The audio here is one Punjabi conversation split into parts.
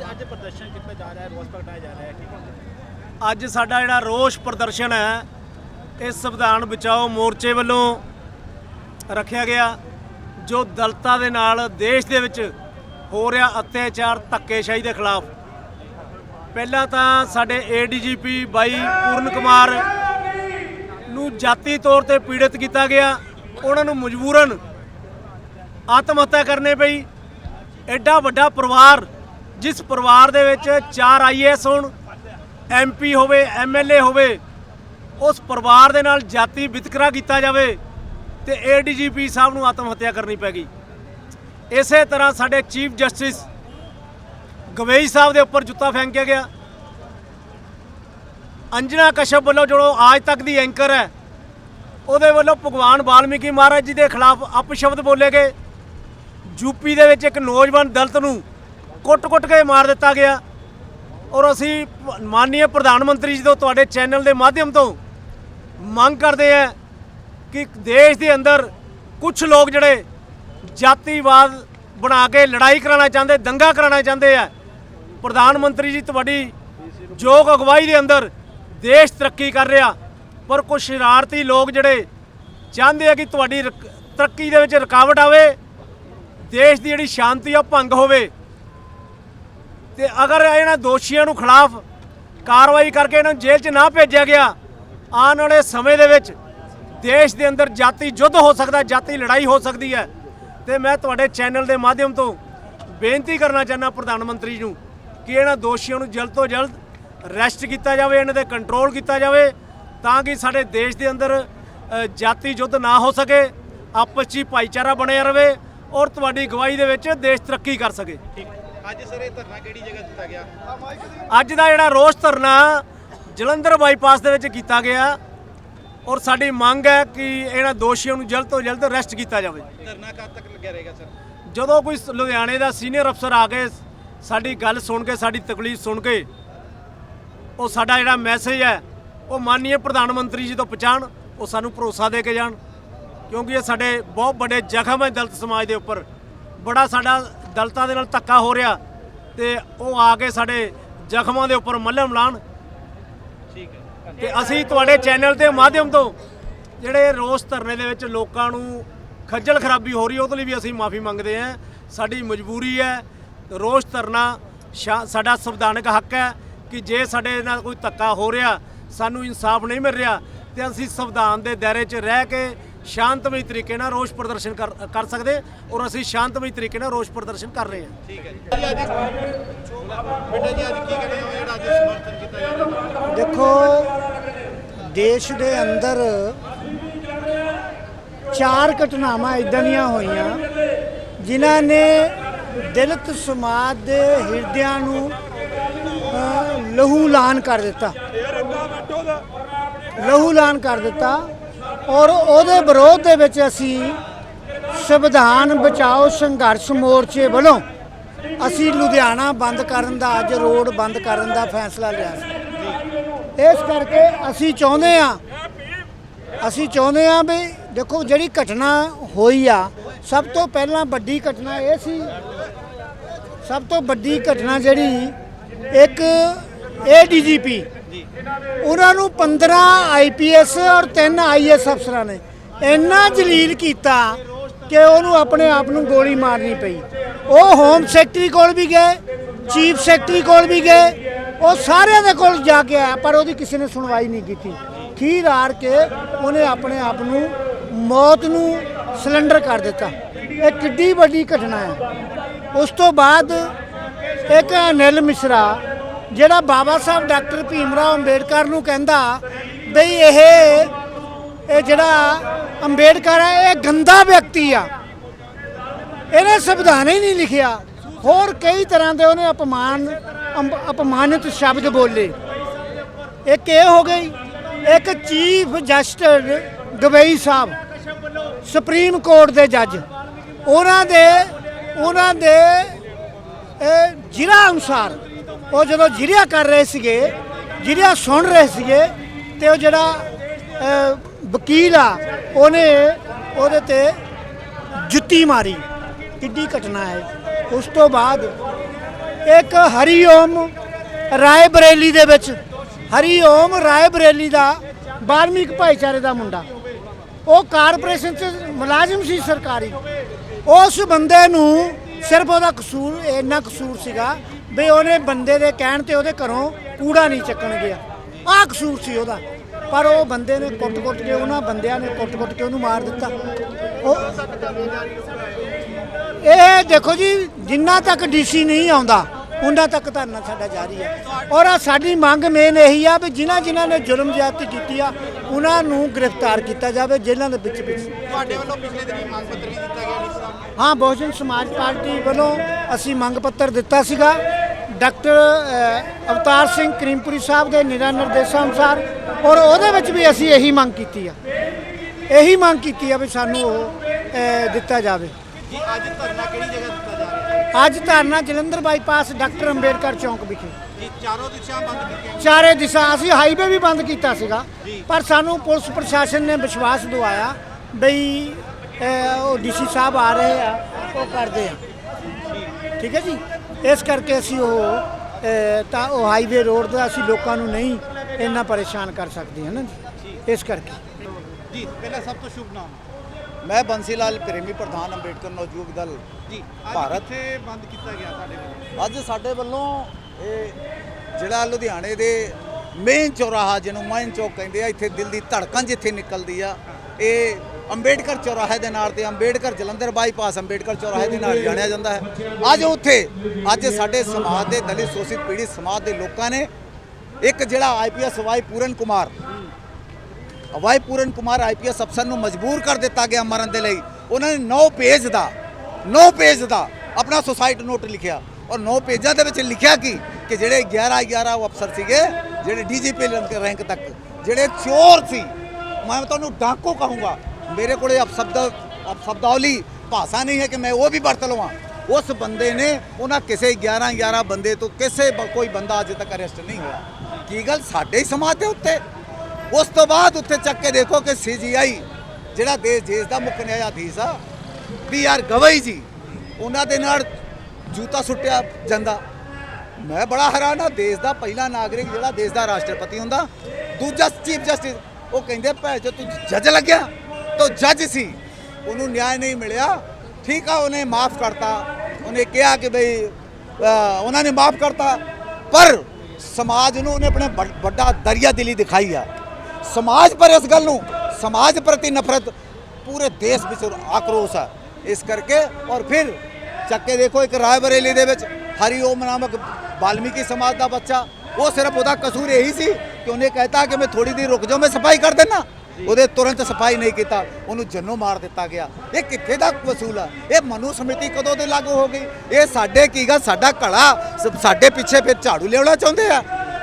ਅੱਜ ਪ੍ਰਦਰਸ਼ਨ ਕੀਤਾ ਜਾ ਰਿਹਾ ਹੈ, ਰੋਸ ਪ੍ਰਗਟਾਇਆ ਜਾ ਰਿਹਾ ਹੈ, ਕੀ ਅੱਜ ਸਾਡਾ ਜਿਹੜਾ ਰੋਸ ਪ੍ਰਦਰਸ਼ਨ ਹੈ, ਇਹ ਸੰਵਿਧਾਨ ਬਚਾਓ ਮੋਰਚੇ ਵੱਲੋਂ ਰੱਖਿਆ ਗਿਆ, ਜੋ ਦਲਤਾਂ ਦੇ ਨਾਲ ਦੇਸ਼ ਦੇ ਵਿੱਚ ਹੋ ਰਿਹਾ ਅਤਿਆਚਾਰ ਧੱਕੇਸ਼ਾਹੀ ਦੇ ਖਿਲਾਫ। ਪਹਿਲਾਂ ਤਾਂ ਸਾਡੇ ਏਡੀਜੀਪੀ ਬਾਈ ਪੂਰਨ ਕੁਮਾਰ ਨੂੰ ਜਾਤੀ ਤੌਰ ਤੇ ਪੀੜਤ ਕੀਤਾ ਗਿਆ, ਉਹਨਾਂ ਨੂੰ ਮਜਬੂਰਨ ਆਤਮ ਹੱਤਿਆ ਕਰਨੇ ਪਈ। ਐਡਾ ਵੱਡਾ ਪਰਿਵਾਰ ਜਿਸ ਪਰਿਵਾਰ ਦੇ ਵਿੱਚ ਚਾਰ ਆਈਏਐਸ ਹੋਣ ਐਮਪੀ ਹੋਵੇ ਐਮਐਲਏ ਹੋਵੇ, ਉਸ ਪਰਿਵਾਰ ਦੇ ਨਾਲ ਜਾਤੀ ਵਿਤਕਰਾ ਕੀਤਾ ਜਾਵੇ ਤੇ ਏਡੀਜੀਪੀ ਸਾਹਿਬ ਨੂੰ ਆਤਮ ਹੱਤਿਆ ਕਰਨੀ ਪੈ ਗਈ। ਇਸੇ ਤਰ੍ਹਾਂ ਸਾਡੇ ਚੀਫ ਜਸਟਿਸ ਗਵੇਈ ਸਾਹਿਬ ਦੇ ਉੱਪਰ ਜੁੱਤਾ ਫੈਂਕਿਆ ਗਿਆ। ਅੰਜਨਾ ਕਸ਼ਪ ਵੱਲੋਂ ਜੋ ਆਜ ਤੱਕ ਦੀ ਐਂਕਰ ਹੈ, ਉਹਦੇ ਵੱਲੋਂ ਭਗਵਾਨ ਵਾਲਮੀਕੀ ਮਹਾਰਾਜ ਜੀ ਦੇ ਖਿਲਾਫ ਅਪਸ਼ਬਦ ਬੋਲੇ ਗਏ। ਯੂਪੀ ਦੇ ਵਿੱਚ ਇੱਕ ਨੌਜਵਾਨ ਦਲਤ ਨੂੰ ਕੁੱਟ-ਕੁੱਟ ਕੇ ਮਾਰ ਦਿੱਤਾ ਗਿਆ। ਔਰ ਅਸੀਂ ਪ- ਮਾਨਨੀय ਪ੍ਰਧਾਨ ਮੰਤਰੀ ਜੀ ਤੋਂ ਤੁਹਾਡੇ ਚੈਨਲ ਦੇ ਮਾਧਿਅਮ ਤੋਂ ਮੰਗ ਕਰਦੇ ਹਾਂ ਕਿ ਦੇਸ਼ ਦੇ ਅੰਦਰ ਕੁਝ ਲੋਕ ਜਿਹੜੇ ਜਾਤੀਵਾਦ ਬਣਾ ਕੇ ਲੜਾਈ ਕਰਾਉਣਾ ਚਾਹੁੰਦੇ, ਦੰਗਾ ਕਰਾਉਣਾ ਚਾਹੁੰਦੇ ਆ। ਪ੍ਰਧਾਨ ਮੰਤਰੀ ਜੀ, ਤੁਹਾਡੀ ਯੋਗ ਅਗਵਾਈ ਦੇ ਅੰਦਰ ਦੇਸ਼ ਤਰੱਕੀ ਕਰ ਰਿਹਾ। ਪਰ ਕੁਝ ਸ਼ਰਾਰਤੀ ਲੋਕ ਜਿਹੜੇ ਚਾਹੁੰਦੇ ਆ ਕਿ ਤੁਹਾਡੀ ਰਕ- ਤਰੱਕੀ ਦੇ ਵਿੱਚ ਰੁਕਾਵਟ ਆਵੇ, ਦੇਸ਼ ਦੀ ਜਿਹੜੀ ਸ਼ਾਂਤੀ ਆ ਭੰਗ ਹੋਵੇ। ਤੇ ਅਗਰ ਇਹਨਾਂ ਦੋਸ਼ੀਆਂ ਨੂੰ ਖਿਲਾਫ ਕਾਰਵਾਈ ਕਰਕੇ ਇਹਨਾਂ ਨੂੰ ਜੇਲ੍ਹ 'ਚ ਨਾ ਭੇਜਿਆ ਗਿਆ, ਆਉਣ ਵਾਲੇ ਸਮੇਂ ਦੇ ਵਿੱਚ ਦੇਸ਼ ਦੇ ਅੰਦਰ ਜਾਤੀ ਯੁੱਧ ਹੋ ਸਕਦਾ, ਜਾਤੀ ਲੜਾਈ ਹੋ ਸਕਦੀ ਹੈ। ਤੇ ਮੈਂ ਤੁਹਾਡੇ ਚੈਨਲ ਦੇ ਮਾਧਿਅਮ ਤੋਂ ਬੇਨਤੀ ਕਰਨਾ ਚਾਹੁੰਦਾ ਪ੍ਰਧਾਨ ਮੰਤਰੀ ਨੂੰ ਕਿ ਇਹਨਾਂ ਦੋਸ਼ੀਆਂ ਨੂੰ ਜਲਦ ਤੋਂ ਜਲਦ ਰੈਸਟ ਕੀਤਾ ਜਾਵੇ, ਇਹਨਾਂ ਦੇ ਕੰਟਰੋਲ ਕੀਤਾ ਜਾਵੇ, ਤਾਂ ਕਿ ਸਾਡੇ ਦੇਸ਼ ਦੇ ਅੰਦਰ ਜਾਤੀ ਯੁੱਧ ਨਾ ਹੋ ਸਕੇ, ਆਪਸ 'ਚ ਹੀ ਭਾਈਚਾਰਾ ਬਣਿਆ ਰਵੇ ਔਰ ਤੁਹਾਡੀ ਗਵਾਹੀ ਦੇ ਵਿੱਚ ਦੇਸ਼ ਤਰੱਕੀ ਕਰ ਸਕੇ। ਅੱਜ ਸਰ ਇਹ ਧਰਨਾ ਕਿਹੜੀ ਜਗ੍ਹਾ ਦਿੱਤਾ ਗਿਆ? ਅੱਜ ਦਾ ਜਿਹੜਾ ਰੋਸ ਧਰਨਾ ਜਲੰਧਰ ਬਾਈਪਾਸ ਦੇ ਵਿੱਚ ਕੀਤਾ ਗਿਆ ਔਰ ਸਾਡੀ ਮੰਗ ਹੈ ਕਿ ਇਹਨਾਂ ਦੋਸ਼ੀਆਂ ਨੂੰ ਜਲਦ ਤੋਂ ਜਲਦ ਅਰੈਸਟ ਕੀਤਾ ਜਾਵੇ। ਧਰਨਾ ਕਦ ਤੱਕ ਲੱਗਿਆ ਰਹੇਗਾ ਸਰ? ਜਦੋਂ ਕੋਈ ਲੁਧਿਆਣੇ ਦਾ ਸੀਨੀਅਰ ਅਫਸਰ ਆ ਕੇ ਸਾਡੀ ਗੱਲ ਸੁਣ ਕੇ ਸਾਡੀ ਤਕਲੀਫ ਸੁਣ ਕੇ ਉਹ ਸਾਡਾ ਜਿਹੜਾ ਮੈਸੇਜ ਹੈ ਉਹ ਮਾਨਨੀय ਪ੍ਰਧਾਨ ਮੰਤਰੀ ਜੀ ਤੋਂ ਪਹੁੰਚਾਉਣ ਉਹ ਸਾਨੂੰ ਭਰੋਸਾ ਦੇ ਕੇ ਜਾਣ ਕਿਉਂਕਿ ਇਹ ਸਾਡੇ ਬਹੁਤ ਵੱਡੇ ਜ਼ਖਮ ਹੈ ਦਲਿਤ ਸਮਾਜ ਦੇ ਉੱਪਰ। ਬੜਾ ਸਾਡਾ ਦਲਿਤਾਂ ਦੇ ਨਾਲ ਧੱਕਾ ਹੋ ਰਿਹਾ ਤੇ ਉਹ ਆ ਕੇ ਸਾਡੇ ਜ਼ਖਮਾਂ ਦੇ ਉੱਪਰ ਮੱਲਮ ਲਾਣ। ਠੀਕ ਹੈ। ਤੇ ਅਸੀਂ ਤੁਹਾਡੇ ਚੈਨਲ ਦੇ ਮਾਧਿਅਮ ਤੋਂ ਜਿਹੜੇ ਰੋਸ ਧਰਨੇ ਦੇ ਵਿੱਚ ਲੋਕਾਂ ਨੂੰ ਖੱਜਲ ਖਰਾਬੀ ਹੋ ਰਹੀ ਉਹਦੇ ਲਈ ਵੀ ਅਸੀਂ ਮਾਫੀ ਮੰਗਦੇ ਹਾਂ। ਸਾਡੀ ਮਜਬੂਰੀ ਹੈ ਰੋਸ ਧਰਨਾ ਸਾਡਾ ਸੰਵਿਧਾਨਕ ਹੱਕ ਹੈ ਕਿ ਜੇ ਸਾਡੇ ਨਾਲ ਕੋਈ ਧੱਕਾ ਹੋ ਰਿਹਾ ਸਾਨੂੰ ਇਨਸਾਫ ਨਹੀਂ ਮਿਲ ਰਿਹਾ ਤੇ ਅਸੀਂ ਸੰਵਿਧਾਨ ਦੇ ਦਾਇਰੇ 'ਚ ਰਹਿ ਕੇ ਸ਼ਾਂਤਮਈ ਤਰੀਕੇ ਨਾਲ ਰੋਸ ਪ੍ਰਦਰਸ਼ਨ ਕਰ ਕਰ ਸਕਦੇ ਔਰ ਅਸੀਂ ਸ਼ਾਂਤਮਈ ਤਰੀਕੇ ਨਾਲ ਰੋਸ ਪ੍ਰਦਰਸ਼ਨ ਕਰ ਰਹੇ ਹਾਂ। ਠੀਕ ਹੈ ਜੀ। ਅੱਜ ਬੇਟਾ ਜੀ ਅੱਜ ਕੀ ਕਹਿੰਦੇ ਹੋ? ਜਿਹੜਾ ਅੱਜ ਸਮਰਥਨ ਕੀਤਾ ਜਾ ਰਿਹਾ। ਦੇਖੋ ਦੇਸ਼ ਦੇ ਅੰਦਰ ਚਾਰ ਘਟਨਾਵਾਂ ਇਦਾਂ ਦੀਆਂ ਹੋਈਆਂ ਜਿਨ੍ਹਾਂ ਨੇ ਦਲਿਤ ਸਮਾਜ ਦੇ ਹਿਰਦਿਆਂ ਨੂੰ ਲਹੂ ਲਾਨ ਕਰ ਦਿੱਤਾ। ਲਹੂ ਲਾਨ ਕਰ ਦਿੱਤਾ। ਔਰ ਉਹਦੇ ਵਿਰੋਧ ਦੇ ਵਿੱਚ ਅਸੀਂ ਸੰਵਿਧਾਨ ਬਚਾਓ ਸੰਘਰਸ਼ ਮੋਰਚੇ ਵੱਲੋਂ ਅਸੀਂ ਲੁਧਿਆਣਾ ਬੰਦ ਕਰਨ ਦਾ, ਅੱਜ ਰੋਡ ਬੰਦ ਕਰਨ ਦਾ ਫੈਸਲਾ ਲਿਆ ਸੀ। ਇਸ ਕਰਕੇ ਅਸੀਂ ਚਾਹੁੰਦੇ ਆ ਅਸੀਂ ਚਾਹੁੰਦੇ ਆ ਵੀ ਦੇਖੋ ਜਿਹੜੀ ਘਟਨਾ ਹੋਈ ਆ, ਸਭ ਤੋਂ ਪਹਿਲਾਂ ਵੱਡੀ ਘਟਨਾ ਇਹ ਸੀ, ਸਭ ਤੋਂ ਵੱਡੀ ਘਟਨਾ ਜਿਹੜੀ ਇੱਕ ਏਡੀਜੀਪੀ ਉਹਨਾਂ ਨੂੰ 15 ਆਈਪੀਐਸ ਔਰ 3 ਆਈਐਸ ਅਫਸਰਾਂ ਨੇ। ਇੰਨਾ ਜਲੀਲ ਕੀਤਾ ਕਿ ਉਹਨੂੰ ਆਪਣੇ ਆਪ ਨੂੰ ਗੋਲੀ ਮਾਰਨੀ ਪਈ। ਉਹ ਹੋਮ ਸੈਕਟਰੀ ਕੋਲ ਵੀ ਗਏ, ਚੀਫ ਸੈਕਟਰੀ ਕੋਲ ਵੀ ਗਏ, ਉਹ ਸਾਰਿਆਂ ਦੇ ਕੋਲ ਜਾ ਕੇ ਆਇਆ, ਪਰ ਉਹਦੀ ਕਿਸੇ ਨੇ ਸੁਣਵਾਈ ਨਹੀਂ ਕੀਤੀ। ਖੀਰ ਹਾਰ ਕੇ ਉਹਨੇ ਆਪਣੇ ਆਪ ਨੂੰ ਮੌਤ ਨੂੰ ਸਿਲੰਡਰ ਕਰ ਦਿੱਤਾ। ਇਹ ਕਿੱਡੀ ਵੱਡੀ ਘਟਨਾ ਹੈ। ਉਸ ਤੋਂ ਬਾਅਦ ਇੱਕ ਅਨਿਲ ਮਿਸ਼ਰਾ ਜਿਹੜਾ ਬਾਬਾ ਸਾਹਿਬ ਡਾਕਟਰ ਭੀਮਰਾਓ ਅੰਬੇਡਕਰ ਨੂੰ ਕਹਿੰਦਾ ਬਈ ਇਹ ਇਹ ਜਿਹੜਾ ਅੰਬੇਡਕਰ ਹੈ, ਇਹ ਗੰਦਾ ਵਿਅਕਤੀ ਆ। ਇਹਨੇ ਸੰਵਿਧਾਨ ਹੀ ਨਹੀਂ ਲਿਖਿਆ। ਹੋਰ ਕਈ ਤਰ੍ਹਾਂ ਦੇ ਉਹਨੇ ਅਪਮਾਨ ਅੰਬ- ਅਪਮਾਨਿਤ ਸ਼ਬਦ ਬੋਲੇ। ਇੱਕ ਇਹ ਹੋ ਗਈ, ਇੱਕ chief justice Gavai sahib, supreme court ਦੇ ਜੱਜ। ਉਹਨਾਂ ਦੇ ਉਹਨਾਂ ਦੇ ਜ਼ਿਲ੍ਹਾ ਅਨੁਸਾਰ ਉਹ ਜਦੋਂ ਜ਼ਿਲ੍ਹਾ ਕਰ ਰਹੇ ਸੀਗੇ ਜ਼ਿਲ੍ਹਾ ਸੁਣ ਰਹੇ ਸੀਗੇ, ਤੇ ਉਹ ਜਿਹੜਾ ਵਕੀਲ ਆ, ਉਹਨੇ ਉਹਦੇ ਤੇ ਜੁੱਤੀ ਮਾਰੀ। ਕਿੱਡੀ ਘਟਨਾ ਹੈ। ਉਸ ਤੋਂ ਬਾਅਦ ਇੱਕ ਹਰੀ ਓਮ ਰਾਏ ਬਰੇਲੀ ਦੇ ਵਿੱਚ, ਹਰੀ ਓਮ ਰਾਏ ਬਰੇਲੀ ਦਾ ਬਾਲਮੀਕ ਭਾਈਚਾਰੇ ਦਾ ਮੁੰਡਾ। ਉਹ ਕਾਰਪੋਰੇਸ਼ਨ 'ਚ ਮੁਲਾਜ਼ਮ ਸੀ ਸਰਕਾਰੀ। ਉਸ ਬੰਦੇ ਨੂੰ ਸਿਰਫ ਉਹਦਾ ਕਸੂਰ, ਇੰਨਾ ਕਸੂਰ ਸੀਗਾ ਵੀ ਉਹਨੇ ਬੰਦੇ ਦੇ ਕਹਿਣ ਤੇ ਉਹਦੇ ਘਰੋਂ ਕੂੜਾ ਨਹੀਂ ਚੱਕਣ ਗਿਆ। ਆਹ ਕਸੂਰ ਸੀ ਉਹਦਾ। ਪਰ ਉਹ ਬੰਦੇ ਨੇ ਕੁੱਟ-ਕੁੱਟ ਕੇ ਉਹਨਾਂ ਬੰਦਿਆਂ ਨੇ ਕੁੱਟ-ਕੁੱਟ ਕੇ ਉਹਨੂੰ ਮਾਰ ਦਿੱਤਾ। ਉਹ ਇਹ ਦੇਖੋ ਜੀ ਜਿੰਨਾ ਤੱਕ ਡੀਸੀ ਨਹੀਂ ਆਉਂਦਾ ਉਹਨਾਂ ਤੱਕ ਧਰਨਾ ਸਾਡਾ ਜਾਰੀ ਹੈ ਔਰ ਆਹ ਸਾਡੀ ਮੰਗ ਮੇਨ ਇਹੀ ਆ ਵੀ ਜਿਨ੍ਹਾਂ ਜਿਨ੍ਹਾਂ ਨੇ ਜ਼ੁਲਮ ਜ਼ਿਆਦਤੀ ਕੀਤੀ ਆ ਉਹਨਾਂ ਨੂੰ ਗ੍ਰਿਫਤਾਰ ਕੀਤਾ ਜਾਵੇ ਜੇਲ੍ਹਾਂ ਦੇ ਵਿੱਚ ਵਿੱਚ। ਤੁਹਾਡੇ ਵੱਲੋਂ ਪਿਛਲੇ ਦਿਨੀ ਮੰਗ ਪੱਤਰ ਵੀ ਦਿੱਤਾ ਗਿਆ ਹਾਂ ਬਹੁਜਨ ਸਮਾਜ ਪਾਰਟੀ ਵੱਲੋਂ ਅਸੀਂ ਮੰਗ ਪੱਤਰ ਦਿੱਤਾ ਸੀਗਾ। ਡਾਕਟਰ ਅਵਤਾਰ ਸਿੰਘ ਕਰੀਮਪੁਰੀ ਸਾਹਿਬ ਦੇ ਨਿਰਾ ਨਿਰਦੇਸ਼ਾਂ ਅਨੁਸਾਰ ਔਰ ਉਹਦੇ ਵਿੱਚ ਵੀ ਅਸੀਂ ਇਹੀ ਮੰਗ ਕੀਤੀ ਆ। ਇਹੀ ਮੰਗ ਕੀਤੀ ਆ ਵੀ ਸਾਨੂੰ ਉਹ ਦਿੱਤਾ ਜਾਵੇ। ਜੀ ਅੱਜ ਧਰਨਾ ਕਿਹੜੀ ਜਗ੍ਹਾ ਦਿੱਤਾ ਜਾ ਰਿਹਾ ਅੱਜ ਧਰਨਾ ਜਲੰਧਰ ਬਾਈਪਾਸ ਡਾਕਟਰ ਅੰਬੇਡਕਰ ਚੌਂਕ ਵਿਖੇ। ਜੀ ਚਾਰੋਂ ਦਿਸ਼ਾ ਬੰਦ ਕੀਤੀਆਂ ਚਾਰੇ ਦਿਸ਼ਾ ਅਸੀਂ ਹਾਈਵੇ ਵੀ ਬੰਦ ਕੀਤਾ ਸੀਗਾ। ਪਰ ਸਾਨੂੰ ਪੁਲਿਸ ਪ੍ਰਸ਼ਾਸਨ ਨੇ ਵਿਸ਼ਵਾਸ ਦਿਵਾਇਆ ਬਈ ਉਹ ਡੀਸੀ ਸਾਹਿਬ ਆ ਰਹੇ ਆ ਉਹ ਕਰਦੇ ਆ। ਠੀਕ ਹੈ ਜੀ? ਇਸ ਕਰਕੇ ਅਸੀਂ ਉਹ ਤਾਂ ਉਹ ਹਾਈਵੇ ਰੋਡ ਦਾ ਅਸੀਂ ਲੋਕਾਂ ਨੂੰ ਨਹੀਂ ਇੰਨਾ ਪਰੇਸ਼ਾਨ ਕਰ ਸਕਦੇ ਹਾਂ ਨਾ ਜੀ ਇਸ ਕਰਕੇ। ਜੀ ਪਹਿਲਾਂ ਸਭ ਤੋਂ ਸ਼ੁਭ ਨਾਮ। ਮੈਂ ਬੰਸੀ ਲਾਲ ਪ੍ਰੇਮੀ ਪ੍ਰਧਾਨ ਅੰਬੇਡਕਰ ਨਵਜੂਗ ਦਲ। ਜੀ ਭਾਰਤ- ਕਿੱਥੇ ਬੰਦ ਕੀਤਾ ਗਿਆ ਤੁਹਾਡੇ ਵੱਲੋਂ? ਅੱਜ ਸਾਡੇ ਵੱਲੋਂ ਇਹ ਜਿਹੜਾ ਲੁਧਿਆਣੇ ਦੇ ਮੇਨ ਚੌਰਾਹਾ ਜਿਹਨੂੰ ਮਾਈਨ ਚੌਕ ਕਹਿੰਦੇ ਆ ਇੱਥੇ ਦਿਲ ਦੀ ਧੜਕਣ ਜਿੱਥੇ ਨਿਕਲਦੀ ਆ ਇਹ ਅੰਬੇਡਕਰ ਚੌਰਾਹੇ ਦੇ ਨਾਲ ਤੇ ਅੰਬੇਡਕਰ ਜਲੰਧਰ ਬਾਈਪਾਸ ਅੰਬੇਡਕਰ ਚੌਰਾਹੇ ਦੇ ਨਾਲ ਜਾਣਿਆ ਜਾਂਦਾ ਹੈ। ਅੱਜ ਉੱਥੇ, ਅੱਜ ਸਾਡੇ ਸਮਾਜ ਦੇ ਦਲਿਤ ਸ਼ੋਸ਼ਿਤ ਪੀੜਿਤ ਸਮਾਜ ਦੇ ਲੋਕਾਂ ਨੇ ਇੱਕ ਜਿਹੜਾ IPS Y Puran Kumar, Y Puran Kumar IPS ਅਫਸਰ ਨੂੰ ਮਜਬੂਰ ਕਰ ਦਿੱਤਾ ਗਿਆ ਮਰਨ ਦੇ ਲਈ। ਉਹਨਾਂ ਨੇ 9 ਪੇਜ ਦਾ 9 ਪੇਜ ਦਾ ਆਪਣਾ ਸੁਸਾਇਡ ਨੋਟ ਲਿਖਿਆ। ਔਰ 9 ਪੇਜਾਂ ਦੇ ਵਿੱਚ ਲਿਖਿਆ ਕੀ? ਕਿ ਜਿਹੜੇ 11 11 ਉਹ ਅਫਸਰ ਸੀਗੇ, ਜਿਹੜੇ ਡੀਜੀਪੀ ਰੈਂਕ ਤੱਕ, ਜਿਹੜੇ ਚੋਰ ਸੀ। ਮੈਂ ਤੁਹਾਨੂੰ ਡਾਕੂ ਕਹੂੰਗਾ ਮੇਰੇ ਕੋਲੇ ਅਪਸ਼ਬਦ ਅਪਸ਼ਬਦਾਵਲੀ ਭਾਸ਼ਾ ਨਹੀਂ ਹੈ ਕਿ ਮੈਂ ਉਹ ਵੀ ਵਰਤ ਲਵਾਂ ਉਸ ਬੰਦੇ ਨੇ ਉਹਨਾਂ ਕਿਸੇ 11 11 ਬੰਦੇ ਤੋਂ ਕਿਸੇ ਕੋਈ ਬੰਦਾ ਅਜੇ ਤੱਕ ਅਰੈਸਟ ਨਹੀਂ ਹੋਇਆ ਕੀ ਗੱਲ ਸਾਡੇ ਹੀ ਸਮਾਜ ਦੇ ਉੱਤੇ ਉਸ ਤੋਂ ਬਾਅਦ ਉੱਥੇ ਚੱਕ ਕੇ ਦੇਖੋ ਕਿ ਸੀਜੀਆਈ ਜਿਹੜਾ ਦੇਸ਼ ਦੇਸ਼ ਦਾ ਮੁੱਖ ਨਿਆਇਆਧੀਸ਼ ਆ ਪੀ ਆਰ ਗਵਈ ਜੀ ਉਹਨਾਂ ਦੇ ਨਾਲ ਜੂਤਾ ਸੁੱਟਿਆ ਜਾਂਦਾ ਮੈਂ ਬੜਾ ਹੈਰਾਨ ਆ ਦੇਸ਼ ਦਾ ਪਹਿਲਾ ਨਾਗਰਿਕ ਜਿਹੜਾ ਦੇਸ਼ ਦਾ ਰਾਸ਼ਟਰਪਤੀ ਹੁੰਦਾ ਦੂਜਾ ਚੀਫ ਜਸਟਿਸ ਉਹ ਕਹਿੰਦੇ ਭੈ ਜੇ ਤੂੰ ਜੱਜ ਲੱਗਿਆ ਤੋਂ ਜੱਜ ਸੀ ਉਹਨੂੰ ਨਿਆਂ ਨਹੀਂ ਮਿਲਿਆ ਠੀਕ ਆ ਉਹਨੇ ਮਾਫ ਕਰਤਾ ਉਹਨੇ ਕਿਹਾ ਕਿ ਬਈ ਉਹਨਾਂ ਨੇ ਮਾਫ ਕਰਤਾ ਪਰ ਸਮਾਜ ਨੂੰ ਉਹਨੇ ਆਪਣੇ ਵੱਡ- ਵੱਡਾ ਦਰਿਆ ਦਿਲੀ ਦਿਖਾਈ ਆ ਸਮਾਜ ਪਰ ਇਸ ਗੱਲ ਨੂੰ ਸਮਾਜ ਪ੍ਰਤੀ ਨਫ਼ਰਤ ਪੂਰੇ ਦੇਸ਼ ਵਿੱਚ ਆਕਰੋਸ਼ ਆ ਇਸ ਕਰਕੇ ਔਰ ਫਿਰ ਚੱਕੇ ਦੇਖੋ ਇੱਕ ਰਾਏ ਬਰੇਲੀ ਦੇ ਵਿੱਚ ਹਰੀ ਓਮ ਨਾਮਕ ਬਾਲਮੀਕੀ ਸਮਾਜ ਦਾ ਬੱਚਾ ਉਹ ਸਿਰਫ ਉਹਦਾ ਕਸੂਰ ਇਹੀ ਸੀ ਕਿ ਉਹਨੇ ਕਹਿਤਾ ਕਿ ਮੈਂ ਥੋੜੀ ਦੇਰ ਰੁਕ ਜਾਓ ਮੈਂ ਸਫ਼ਾਈ ਕਰ ਦੇਣਾ ਉਹਦੇ ਤੁਰੰਤ ਸਫ਼ਾਈ ਨਹੀਂ ਕੀਤਾ ਉਹਨੂੰ ਜੰਨੋਂ ਮਾਰ ਦਿੱਤਾ ਗਿਆ। ਇਹ ਕਿੱਥੇ ਦਾ ਵਸੂਲ ਆ? ਇਹ ਮਨੂ ਸਮਿਤੀ ਕਦੋਂ ਦੇ ਲਾਗੂ ਹੋ ਗਈ? ਇਹ ਸਾਡੇ ਕੀ ਗਾ ਸਾਡਾ ਸ- ਸਾਡੇ ਪਿੱਛੇ ਫਿਰ ਝਾੜੂ ਲਿਆਉਣਾ ਚਾਹੁੰਦੇ ਆ?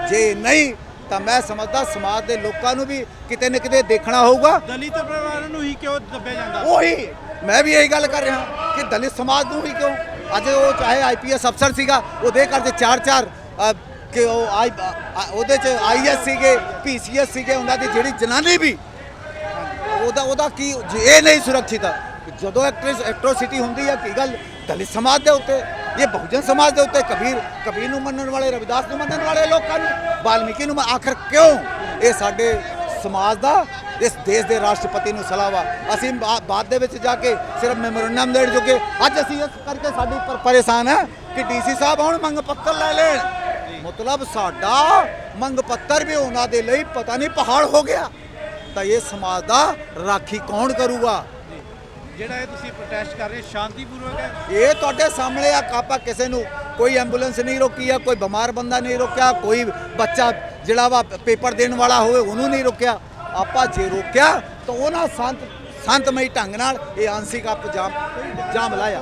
ਜੇ ਨਹੀਂ ਤਾਂ ਮੈਂ ਸਮਝਦਾ ਸਮਾਜ ਦੇ ਲੋਕਾਂ ਨੂੰ ਵੀ ਕਿਤੇ ਨਾ ਕਿਤੇ ਦੇਖਣਾ ਹੋਊਗਾ। ਦਲਿਤ ਪਰਿਵਾਰਾਂ ਨੂੰ ਹੀ ਕਿਉਂ ਦੱਬਿਆ ਜਾਂਦਾ? ਉਹੀ ਮੈਂ ਵੀ ਇਹੀ ਗੱਲ ਕਰ ਰਿਹਾ ਕਿ ਦਲਿਤ ਸਮਾਜ ਨੂੰ ਹੀ ਕਿਉਂ? ਅੱਜ ਉਹ ਚਾਹੇ ਆਈਪੀਐਸ ਅਫਸਰ ਸੀਗਾ ਉਹਦੇ ਘਰ 'ਚ ਚਾਰ ਚਾਰ ਕਿ ਉਹ ਉਹਦੇ 'ਚ ਆਈਐਸ ਸੀਗੇ ਪੀਸੀਐਸ ਸੀਗੇ ਉਹਨਾਂ ਦੀ ਜਿਹੜੀ ਜਨਾਨੀ ਵੀ ਉਹਦਾ ਉਹਦਾ ਕੀ ਜੇ ਇਹ ਨਹੀਂ ਸੁਰੱਖਿਤ ਜਦੋਂ ਐਕਟ੍ਰੈਸ ਐਕਟ੍ਰੋਸਿਟੀ ਹੁੰਦੀ ਹੈ ਕੀ ਗੱਲ? ਦਲਿਤ ਸਮਾਜ ਦੇ ਉੱਤੇ। ਇਹ ਬਹੁਜਨ ਸਮਾਜ ਦੇ ਉੱਤੇ ਕਬੀਰ ਕਬੀਰ ਨੂੰ ਮੰਨਣ ਵਾਲੇ, ਰਵਿਦਾਸ ਨੂੰ ਮੰਨਣ ਵਾਲੇ ਲੋਕਾਂ ਨੂੰ, ਵਾਲਮੀਕੀ ਨੂੰ ਆਖਰ ਕਿਉਂ ਇਹ ਸਾਡੇ ਸਮਾਜ ਦਾ, ਇਸ ਦੇਸ਼ ਦੇ ਰਾਸ਼ਟਰਪਤੀ ਨੂੰ ਸਲਾਹ ਵਾ? ਅਸੀਂ ਬਾ- ਬਾਅਦ ਦੇ ਵਿੱਚ ਜਾ ਕੇ ਸਿਰਫ ਮੈਮੋਰੰਡਮ ਦੇਣ ਜੋਗੇ। ਅੱਜ ਅਸੀਂ ਇਸ ਕਰਕੇ ਸਾਡੀ ਪਰ- ਪਰੇਸ਼ਾਨ ਹੈ ਕਿ ਡੀਸੀ ਸਾਹਿਬ ਆਉਣ ਮੰਗ ਪੱਤਰ ਲੈ ਲੈਣ। ਮਤਲਬ ਸਾਡਾ ਮੰਗ ਪੱਤਰ ਵੀ ਉਹਨਾਂ ਦੇ ਲਈ ਪਤਾ ਨਹੀਂ ਪਹਾੜ ਹੋ ਗਿਆ। ਤਾਂ ਇਹ ਸਮਾਜ ਦਾ ਰਾਖੀ ਕੌਣ ਕਰੂਗਾ? ਜਿਹੜਾ ਇਹ ਤੁਸੀਂ ਪ੍ਰੋਟੈਸਟ ਕਰ ਰਹੇ ਸ਼ਾਂਤੀਪੂਰਵਕ ਹੈ? ਇਹ ਤੁਹਾਡੇ ਸਾਹਮਣੇ ਆ ਆਪਾਂ ਕਿਸੇ ਨੂੰ ਕੋਈ ਐਂਬੂਲੈਂਸ ਨਹੀਂ ਰੋਕੀ ਆ ਕੋਈ ਬਿਮਾਰ ਬੰਦਾ ਨਹੀਂ ਰੋਕਿਆ ਕੋਈ ਬੱਚਾ ਜਿਹੜਾ ਵਾ ਪੇਪਰ ਦੇਣ ਵਾਲਾ ਹੋਵੇ ਉਹਨੂੰ ਨਹੀਂ ਰੋਕਿਆ। ਆਪਾਂ ਜੇ ਰੋਕਿਆ ਤਾਂ ਉਹਨਾਂ ਸੰਤ ਸੰਤਮਈ ਢੰਗ ਨਾਲ ਇਹ ਆਂਸਿਕ ਆਪ ਜਾਮ ਜਾਮ ਲਾਇਆ।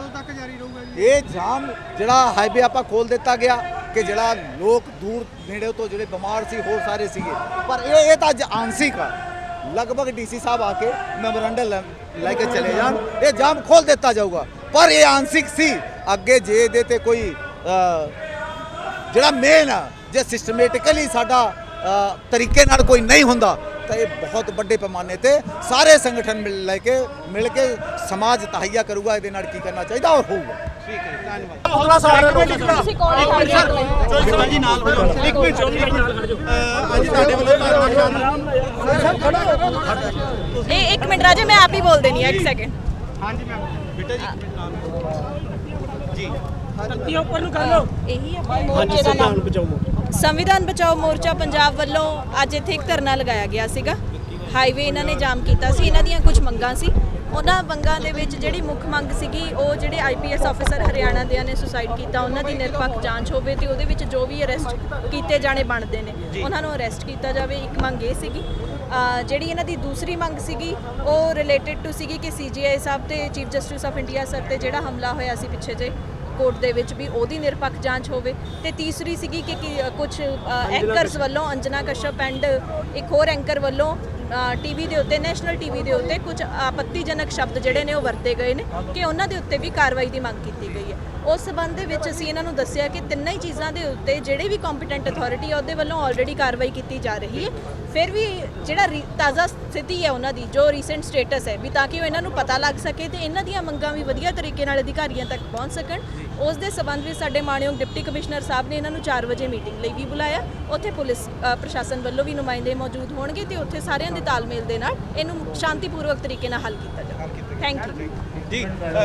ਇਹ ਜਾਮ ਜਿਹੜਾ ਹਾਈਵੇ ਆਪਾਂ ਖੋਲ ਦਿੱਤਾ ਗਿਆ ਕਿ ਜਿਹੜਾ ਲੋਕ ਦੂਰ ਨੇੜੇ ਤੋਂ ਜਿਹੜੇ ਬਿਮਾਰ ਸੀ ਹੋਰ ਸਾਰੇ ਸੀਗੇ। ਪਰ ਇਹ ਇਹ ਤਾਂ ਅੱਜ ਆਂਸਿਕ ਆ ਲਗਭਗ ਡੀਸੀ ਸਾਹਿਬ ਆ ਕੇ ਮੈਮੋਰੰਡਮ ਲੈ- ਲੈ ਕੇ ਚਲੇ ਜਾਣ। ਇਹ ਜਾਮ ਖੋਲ ਦਿੱਤਾ ਜਾਊਗਾ। ਪਰ ਇਹ ਆਂਸਿਕ ਸੀ। ਅੱਗੇ ਜੇ ਇਹਦੇ ਤੇ ਕੋਈ ਜਿਹੜਾ ਮੇਨ ਆ, ਜੇ ਸਿਸਟਮੈਟਿਕਲੀ ਸਾਡਾ ਤਰੀਕੇ ਨਾਲ ਕੋਈ ਨਹੀਂ ਹੁੰਦਾ ਤਾਂ ਇਹ ਬਹੁਤ ਵੱਡੇ ਪੈਮਾਨੇ ਤੇ ਸਾਰੇ ਸੰਗਠਨ ਮਿਲ ਲੈ ਕੇ ਮਿਲ ਕੇ ਸਮਾਜ ਤਹਈਆ ਕਰੂਗਾ ਇਹਦੇ ਨਾਲ ਕੀ ਕਰਨਾ ਚਾਹੀਦਾ ਔਰ ਹੋਊਗਾ ਠੀਕ ਹੈ ਧੰਨਵਾਦ ਤੁਸੀਂ ਕੌਣ ਹੋ ਜੀ ਨਾਲ ਇੱਕ ਮਿੰਟ ਅੱਜ ਤੁਹਾਡੇ ਵੱਲੋਂ ਧਰਨਾ ਸ਼ਾਮਲ ਇਹ ਇੱਕ ਮਿੰਟ ਰਾਜੇ ਮੈਂ ਆਪ ਹੀ ਬੋਲ ਦੇਣੀ ਹੈ ਇੱਕ ਸੈਕਿੰਡ ਬੇਟਾ ਜੀ ਇੱਕ ਮਿੰਟ ਨਾਲ ਜੀ ਇਹੀ ਆਪਣੇ ਮੋਰਚੇ ਦਾ ਨਾਮ ਸੰਵਿਧਾਨ ਬਚਾਓ ਮੋਰਚਾ ਪੰਜਾਬ ਵੱਲੋਂ ਅੱਜ ਇੱਥੇ ਇੱਕ ਧਰਨਾ ਲਗਾਇਆ ਗਿਆ ਸੀਗਾ। ਹਾਈਵੇ ਇਹਨਾਂ ਨੇ ਜਾਮ ਕੀਤਾ ਸੀ ਇਹਨਾਂ ਦੀਆਂ ਕੁਝ ਮੰਗਾਂ ਸੀ। ਉਹਨਾਂ ਮੰਗਾਂ ਦੇ ਵਿੱਚ ਜਿਹੜੀ ਮੁੱਖ ਮੰਗ ਸੀਗੀ ਉਹ ਜਿਹੜੇ ਆਈਪੀਐਸ ਆਫੀਸਰ ਹਰਿਆਣਾ ਦੇ ਨੇ ਸੁਸਾਈਡ ਕੀਤਾ ਉਹਨਾਂ ਦੀ ਨਿਰਪੱਖ ਜਾਂਚ ਹੋਵੇ ਤੇ ਉਹਦੇ ਵਿੱਚ ਜੋ ਵੀ ਅਰੈਸਟ ਕੀਤੇ ਜਾਣੇ ਬਣਦੇ ਨੇ ਉਹਨਾਂ ਨੂੰ ਅਰੈਸਟ ਕੀਤਾ ਜਾਵੇ ਇੱਕ ਮੰਗ ਇਹ ਸੀਗੀ। ਜਿਹੜੀ ਇਹਨਾਂ ਦੀ ਦੂਸਰੀ ਮੰਗ ਸੀਗੀ ਉਹ ਰਿਲੇਟਡ ਟੂ ਸੀਗੀ ਕਿ ਸੀਜੀਆਈ ਸਾਹਿਬ ਤੇ chief justice of India sir ਤੇ ਜਿਹੜਾ ਹਮਲਾ ਹੋਇਆ ਸੀ ਪਿੱਛੇ ਜੇ ਕੋਰਟ ਦੇ ਵਿੱਚ ਵੀ ਉਹਦੀ ਨਿਰਪੱਖ ਜਾਂਚ ਹੋਵੇ। ਤੇ ਤੀਸਰੀ ਸੀਗੀ ਕਿ ਕੁਝ ਐਂਕਰਸ ਵੱਲੋਂ ਅੰਜਨਾ ਕਸ਼ਪ ਐਂਡ ਇੱਕ ਹੋਰ ਐਂਕਰ ਵੱਲੋਂ ਟੀਵੀ ਦੇ ਉੱਤੇ ਨੈਸ਼ਨਲ ਟੀਵੀ ਦੇ ਉੱਤੇ ਕੁਝ ਆਪੱਤੀਜਨਕ ਸ਼ਬਦ ਜਿਹੜੇ ਨੇ ਉਹ ਵਰਤੇ ਗਏ ਨੇ ਕਿ ਉਹਨਾਂ ਦੇ ਉੱਤੇ ਵੀ ਕਾਰਵਾਈ ਦੀ ਮੰਗ ਕੀਤੀ ਗਈ ਹੈ। ਉਸ ਸਬੰਧ ਦੇ ਵਿੱਚ ਅਸੀਂ ਇਹਨਾਂ ਨੂੰ ਦੱਸਿਆ ਕਿ ਤਿੰਨਾਂ ਹੀ ਚੀਜ਼ਾਂ ਦੇ ਉੱਤੇ ਜਿਹੜੇ ਵੀ ਕੰਪੀਟੈਂਟ ਅਥਾਰਟੀ ਹੈ ਉਹਦੇ ਵੱਲੋਂ ਆਲਰੇਡੀ ਕਾਰਵਾਈ ਕੀਤੀ ਜਾ ਰਹੀ ਹੈ। ਫਿਰ ਵੀ ਜਿਹੜਾ ਤਾਜ਼ਾ ਸਥਿਤੀ ਹੈ ਉਹਨਾਂ ਦੀ ਜੋ ਰੀਸੈਂਟ ਸਟੇਟਸ ਹੈ ਵੀ ਤਾਂ ਕਿ ਉਹ ਇਹਨਾਂ ਨੂੰ ਪਤਾ ਲੱਗ ਸਕੇ ਤੇ ਇਹਨਾਂ ਦੀਆਂ ਮੰਗਾਂ ਵੀ ਵਧੀਆ ਤਰੀਕੇ ਨਾਲ ਅਧਿਕਾਰੀਆਂ ਤੱਕ ਪਹੁੰਚ ਸਕਣ। ਉਸ ਦੇ ਸਬੰਧ ਵਿੱਚ ਸਾਡੇ ਮਾਣਯੋਗ ਡਿਪਟੀ ਕਮਿਸ਼ਨਰ ਸਾਹਿਬ ਨੇ ਇਹਨਾਂ ਨੂੰ 4 ਵਜੇ ਮੀਟਿੰਗ ਲਈ ਵੀ ਬੁਲਾਇਆ। ਉੱਥੇ ਪੁਲਿਸ ਅ, ਪ੍ਰਸ਼ਾਸਨ ਵੱਲੋਂ ਵੀ ਨੁਮਾਇੰਦੇ ਮੌਜੂਦ ਹੋਣਗੇ ਤੇ ਉੱਥੇ ਸਾਰਿਆਂ ਦੇ ਤਾਲਮੇਲ ਦੇ ਨਾਲ ਇਹਨੂੰ ਸ਼ਾਂਤੀਪੂਰਵਕ ਤਰੀਕੇ ਨਾਲ ਹੱਲ ਕੀਤਾ ਜਾਵੇ। ਥੈਂਕ ਯੂ ਜੀ